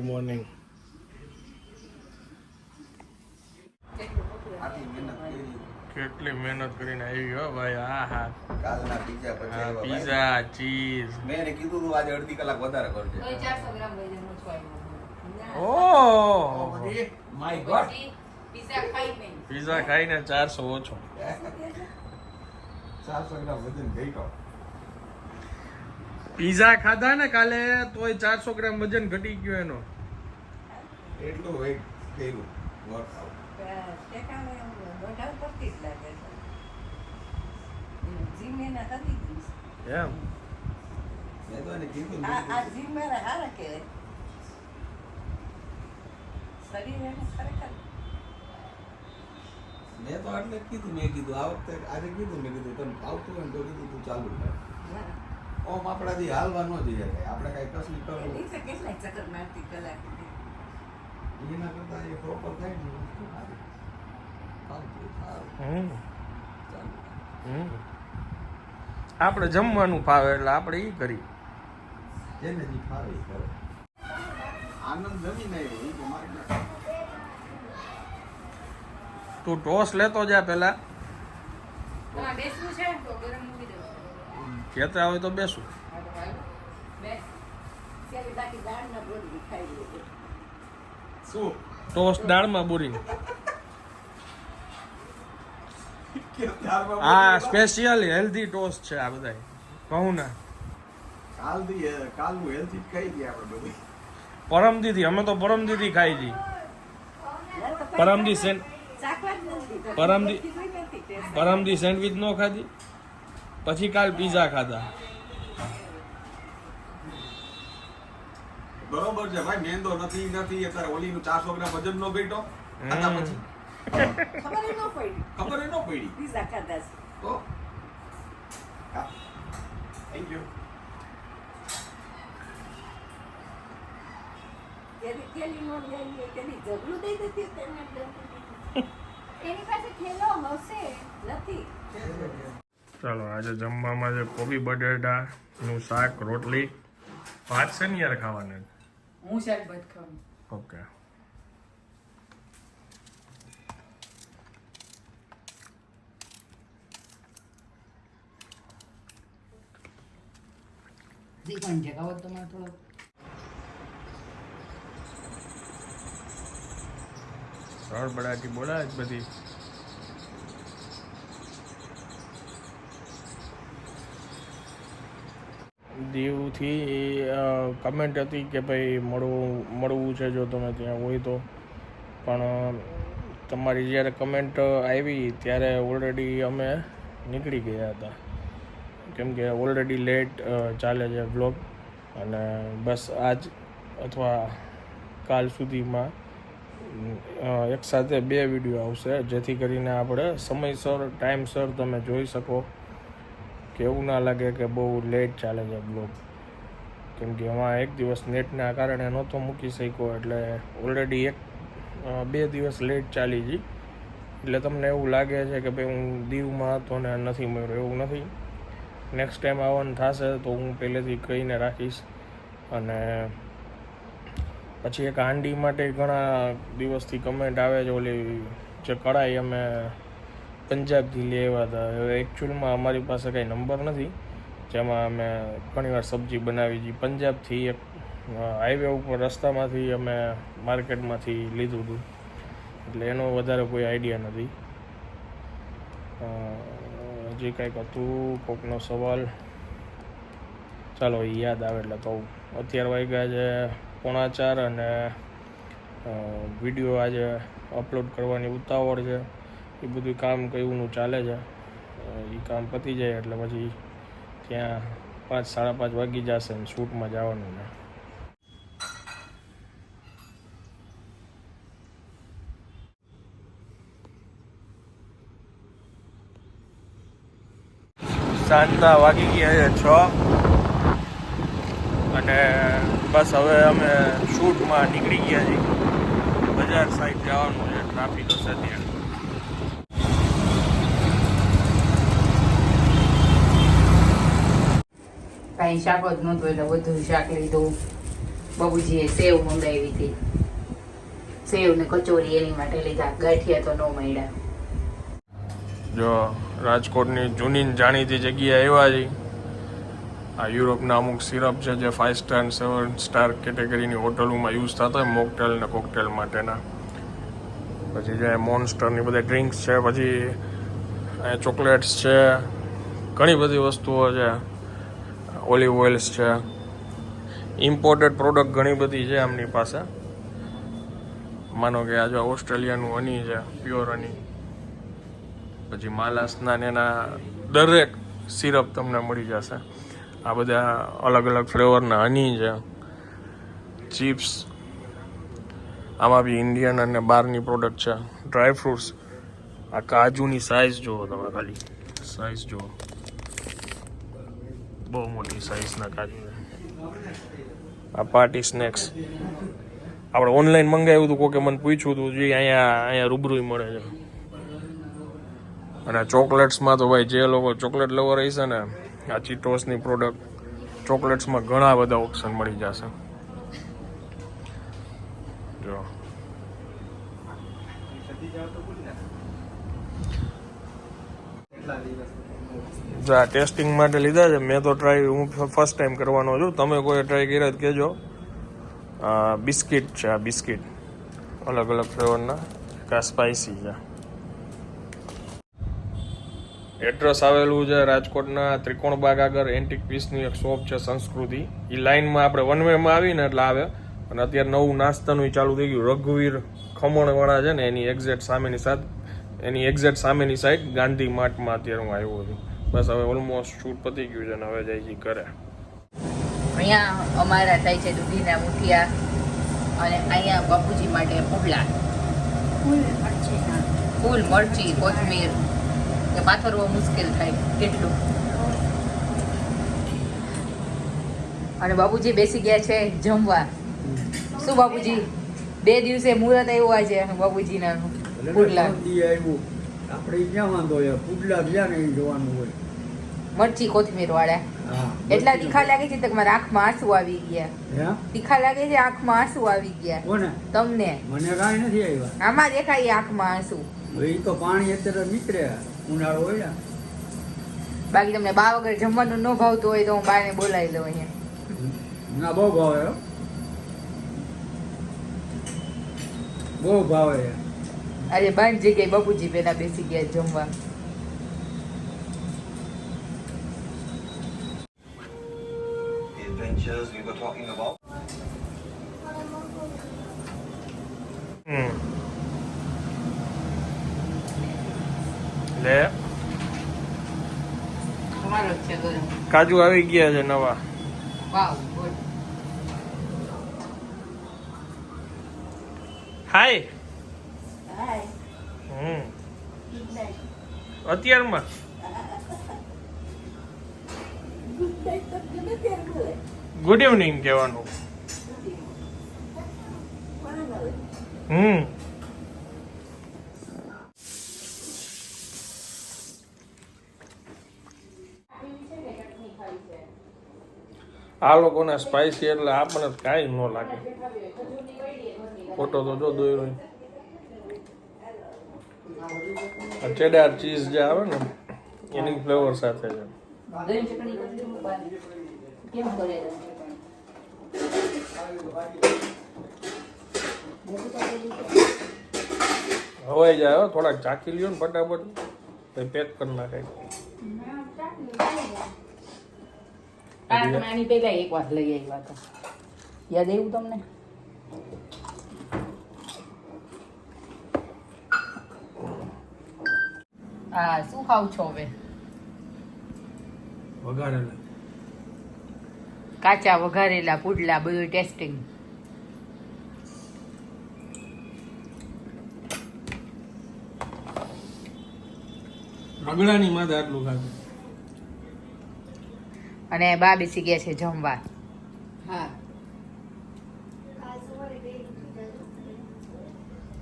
Morning આટલી મહેનત કરી કેટલી મહેનત કરીને આવી હો ભાઈ આ હા. કાલના પીઝા પછી હા પીઝા ચીઝ મેં એને કીધું તું આજે અડધી કલાક વધારે કરજે. ઓહ માય ગોડ પીઝા ખાઈને ચારસો ઓછો. ચારસો ગ્રામ વજન ઘટ્યો. પીઝા ખાધા ને કાલે તોય ચારસો ગ્રામ વજન ઘટી ગયો એનો. એટલું વેટ કર્યું મેં તો આટલે કીધું મેં કીધું, આ વખતે આજે કીધું મેં કીધું તને આવતું હોય તો કીધું તું ચાલુ કર. ઓમ આપણાથી હાલવા ન જઈએ આપણે કાંઈ કશું કરવું એના કરતા એ પ્રોપર થાય ને આપણે જમવાનું ફાવે એટલે આપણે એ કરી જેને જે ફાવે એ કરે. આનંદ જમીને આવ્યો એ તો મારે ક્યાં? તું ટોસ લેતો જા પેલા બેસવું છે. તો ગરમ ત્યારે બાકી હોય તો બેસું. ટોસ દાળમાં બોરી? હા સ્પેશિયલ હેલ્ધી ટોસ છે આ બધા કહું ના. પરમ દીદી અમે તો પરમ દીદી ખાઈ જી પરમદી સેન્ડ. પરમદી- ટેસ્ટ. પરમદી સેન્ડવિચ નો ખાધી? પછી કાલ પીઝા ખાધા. બરોબર છે ભાઈ મેંદો નથી નથી અત્યારે ઓલીનું ચારસો ગ્રામ વજન નો ઘટ્યો. ખાધા પછી? ખબર ન પડી. ખબર ન પડી? પીઝા ખાધા છે. તો? થેન્ક યુ એની પાસે ખેલો હશે. નથી. ચાલો આજે જમવામાં છે કોબી બટેટા નું શાક રોટલી ભાત છે ને યાર ખાવાના? હું શાક ભાત ખાવાનું. ઓકે. તમારે થોડો બોલાય જ બધી. દીવથી કમેન્ટ હતી કે ભાઈ મળવું મળવું છે જો તમે ત્યાં હોય તો. પણ, તમારી જ્યારે કમેન્ટ આવી ત્યારે ઓલરેડી અમે નીકળી ગયા હતા. કેમ કે ઓલરેડી લેટ ચાલે છે બ્લોગ અને બસ આજ અથવા કાલ સુધીમાં એકસાથે એક સાથે બે વીડિયો આવશે. જેથી કરીને આપણે સમયસર ટાઈમસર તમે જોઈ શકો. કે એવું ના લાગે કે બહુ લેટ ચાલે છે બ્લોગ કેમ કે એમાં એક દિવસ નેટના કારણે નહોતો મૂકી શક્યો, એટલે ઓલરેડી એક બે દિવસ લેટ ચાલી ગઈ. એટલે તમને એવું લાગે છે કે ભાઈ હું દીવમાં હતો ને નથી મળ્યો, એવું નથી. નેક્સ્ટ ટાઈમ આવવાનું થશે તો હું પહેલેથી કહીને રાખીશ. અને પછી એક હાંડી માટે ઘણા દિવસથી કમેન્ટ આવે છે, ઓલી જે કઢાઈ અમે પંજાબથી આવ્યા હતા. હવે એકચ્યુઅલમાં અમારી પાસે કંઈ નંબર નથી. જેમાં અમે ઘણીવાર સબ્જી બનાવી હતી. પંજાબથી એક હાઈવે ઉપર રસ્તામાંથી અમે માર્કેટમાંથી લીધું હતું. એટલે એનો વધારે કોઈ આઈડિયા નથી. હજી કંઈક હતું, કોકનો સવાલ. ચાલો યાદ આવે એટલે કહું અત્યાર વાગ્યા છે પોણા ચાર અને વીડિયો આજે અપલોડ કરવાની ઉતાવળ છે. એ બધું કામ કયુંનું ચાલે છે. એ કામ પતી જાય એટલે પછી ત્યાં પાંચ, સાડા પાંચ વાગી જશે ને શૂટમાં જવાનું ને. સાંજના વાગી ગયા છે છ. અને બસ હવે અમે શૂટમાં નીકળી ગયા છીએ. બજાર સાઈડ જવાનું છે ટ્રાફિક હશે ત્યાં કાંઈ શાક જ નહોતું એટલે બધું શાક લીધું. બાબુજીએ સેવ મંગાવી હતી. સેવ ને કચોરી એની માટે લીધા. ગાંઠિયા તો ન મળ્યા. જો રાજકોટની જૂની જાણીતી જગ્યાએ એવા છે. આ યુરોપના અમુક સિરપ છે જે ફાઇવ સ્ટાર સેવન સ્ટાર કેટેગરીની હોટલોમાં યુઝ થતા હોય, મોકટેલ ને કોકટેલ માટેના. પછી જે મોન્સ્ટરની બધી ડ્રિંક્સ છે, પછી ચોકલેટ્સ છે, ઘણી બધી વસ્તુઓ છે. ઓલિવ ઓઇલ્સ છે. ઇમ્પોર્ટેડ પ્રોડક્ટ ઘણી બધી છે આમની પાસે. માનો કે આ જો ઓસ્ટ્રેલિયાનું હની છે પ્યોર હની પછી માલાસના એના દરેક સિરપ તમને મળી જશે. આ બધા અલગ અલગ ફ્લેવરના હની છે. ચિપ્સ આમાં બી ઇન્ડિયન અને બહારની પ્રોડક્ટ છે. ડ્રાય ફ્રૂટ્સ આ કાજુની સાઇઝ જુઓ તમે ખાલી. સાઇઝ જુઓ. બહુ મોટી સાઇઝના કાજુ આ પાર્ટી સ્નેક્સ આપણે ઓનલાઈન મંગાવ્યું હતું કોકે મને પૂછ્યું હતું જે અહીંયા અહીંયા રૂબરૂ મળે છે. અને ચોકલેટ્સમાં તો ભાઈ જે લોકો ચોકલેટ લવર હશે ને આ ચીટોસની પ્રોડક્ટ ચોકલેટ્સમાં ઘણા બધા ઓપ્શન મળી જશે. જો. જો આ ટેસ્ટિંગ માટે લીધા છે, મેં તો ટ્રાય હું ફર્સ્ટ ટાઈમ કરવાનો છું. તમે કોઈ ટ્રાય કર્યા જ કહેજો. બિસ્કિટ છે, આ બિસ્કિટ. અલગ અલગ ફ્લેવરના. કા સ્પાઇસી છે. એડ્રેસ આવેલું છે રાજકોટના ત્રિકોણબાગ આગળ. એન્ટિક પીસની એક શોપ છે, સંસ્કૃતિ. એ લાઇનમાં આપણે વન વેમાં આવીને એટલે આવે. અને અત્યારે નવું નાસ્તાનું ચાલુ થઈ ગયું. રઘુવીર ખમણવાળા છે ને, એની એક્ઝેક્ટ સામેની સાથ એની એક્ઝેક્ટ સામેની સાઈડ ગાંધી માર્ટમાં અત્યારે હું આવ્યો છું. બસ હવે ઓલમોસ્ટ શૂટ પતી ગયું છે હવે જાય છે ઘરે અહીંયા અમારા થાય છે દૂધીના મુઠિયા અને અહીંયા બાપુજી માટે પુડલા. ફૂલ ફૂલ મરચી કોથમીર. કે પાથરવો મુશ્કેલ થાય કેટલું. અને બાપુજી બેસી ગયા છે જમવા. શું બાપુજી? બે દિવસે મુહૂર્ત આવ્યું આજે બાપુજીના પુડલા. આપણે ક્યાં વાંધો હોય? પુડલા જ્યાં ને જોવાનું હોય. મરચી કોથમીર વાળા. એટલા તીખા લાગે છે તમારા આંખમાં આંસુ આવી ગયા. તીખા લાગે છે આંખમાં આંસુ આવી ગયા. કોને? તમને. મને કાંઈ નથી આવ્યા. આમાં દેખાય આંખમાં આંસુ. એ તો પાણી અત્યારે નીકળે ઉનાળો હોય. ને બાકી તમને બા વગર જમવાનું ન ભાવતું હોય તો હું બાને બોલાવી લઉં અહીંયા. ના બહુ ભાવે. બહુ ભાવે. આજે બાન જગ્યાએ બાપુજી પેલા બેસી ગયા જમવા. ગરમ કાજુ આવી ગયા છે નવા. હાય હમ. અત્યારમાં? ગુડ ઇવનિંગ કહેવાનું. હમ. આ લોકોને સ્પાઇસી એટલે આપણને કાંઈ ન લાગે. ફોટો તો જો દોર્યો ચેડાર ચીઝ જે આવે ને, એની ફ્લેવર સાથે છે? હવાઈ જાય થોડાક ચાકી લ્યો ને ફટાફટ. પછી પેક કરી નાખાય પહેલા એક વાર લઈ આવી વાત યાદ એવું તમને? હા શું ખાવ છો હવે? વઘારેલા. કાચા વઘારેલા પુડલા બધું ટેસ્ટિંગ રગડાની માં આટલું ખાધું. અને બા બેસી ગયા છે જમવા. હા.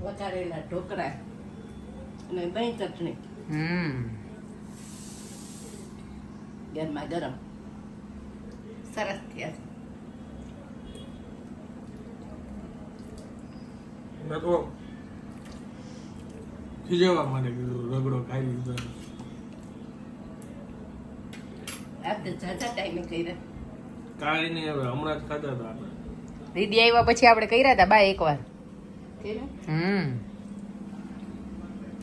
વઘારેલા ઢોકળા અને દહીં ચટણી. હમ ગરમા ગરમ સરસ થયા મેં તો ખીજવા માટે કીધું રગડો ખાઈ લીધો. આ જાજા ટાઈમે કર્યા. કાંઈ નહીં હવે હમણાં જ ખાતા હતા આપણે. દીદી આવ્યા પછી આપણે કર્યા હતા બા એકવાર. વાર હમ.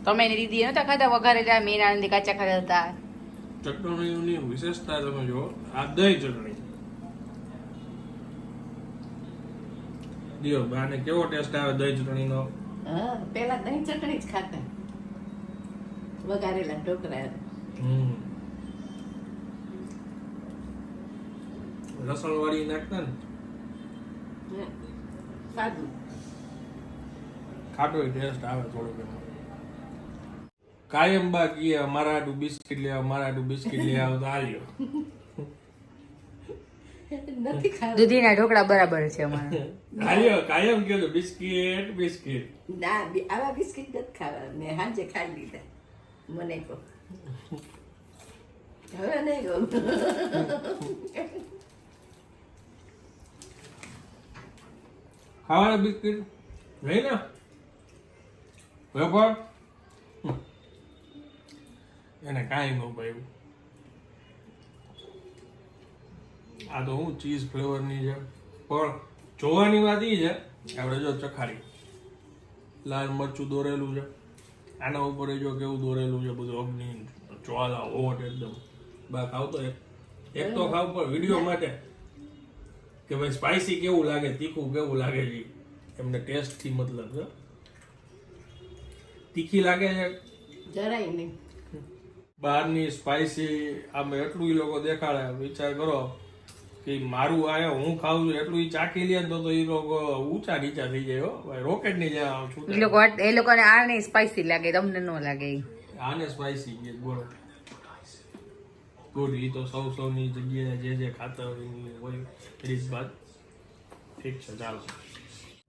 તમે એની દીદી નતા ખાધા? વઘારેલા મેં નથી કાચા ખાતા હતા ચટણીની વિશેષતા તમે જો આ દહીં ચટણી. દિયો બાને કેવો ટેસ્ટ આવે દહીં ચટણીનો? હા પેલા દહીં ચટણી જ ખાતા. વઘારેલા ઢોકળા. હમ. લસણ વાળી નાખતા ને? ખાટો ટેસ્ટ આવે થોડું એનો કાયમ બા કીએ મારા આટું બિસ્કિટ લે અમારા મારા આટું બિસ્કિટ લે આવ તો આલ્યો દૂધીના ઢોકળા બરાબર છે અમારા. આલ્યો કાયમ કહેજો બિસ્કિટ બિસ્કિટ. ના આવા બિસ્કિટ નથી ખાવા. મેં હાજે ખાઈ લીધા. મને કહો. હવે નહીં ગમ ખાવાના બિસ્કિટ? નહીં ને વેપાર એને કાંઈ ન ભાવ્યું. આ તો હું ચીઝ ફ્લેવરની છે. પણ જોવાની વાત એ છે આપણે જો ચખાડી, લાલ મરચું દોરેલું છે. આના ઉપર એ જો કેવું દોરેલું છે બધું અગ્નિ, જ્વાલા હોટ એકદમ. બા, ખાવ તો એક. એક તો ખાવ, પણ વીડિયો માટે કે ભાઈ સ્પાઇસી કેવું લાગે, તીખું કેવું લાગે છે એમને ટેસ્ટથી મતલબ છે. તીખી લાગે છે? જરાય નહીં. બહારની સ્પાઇસી આમ એટલું એ લોકો દેખાડે વિચાર કરો કે મારું આ હું ખાઉં છું એટલું એ ચાખી લે ને તો ઈ લોકો ઊંચા નીચા થઈ જાય હો. ભાઈ રોકેટની જેમ આમ એ લોકો એ લોકોને આ નહીં સ્પાઇસી લાગે તમને ન લાગે. આને સ્પાઇસી કે બોલો. ગુડ એ તો સૌ સૌની જગ્યાએ જે જે ખાતા હોય એની હોય રીત બાદ ઠીક છે ચાલો.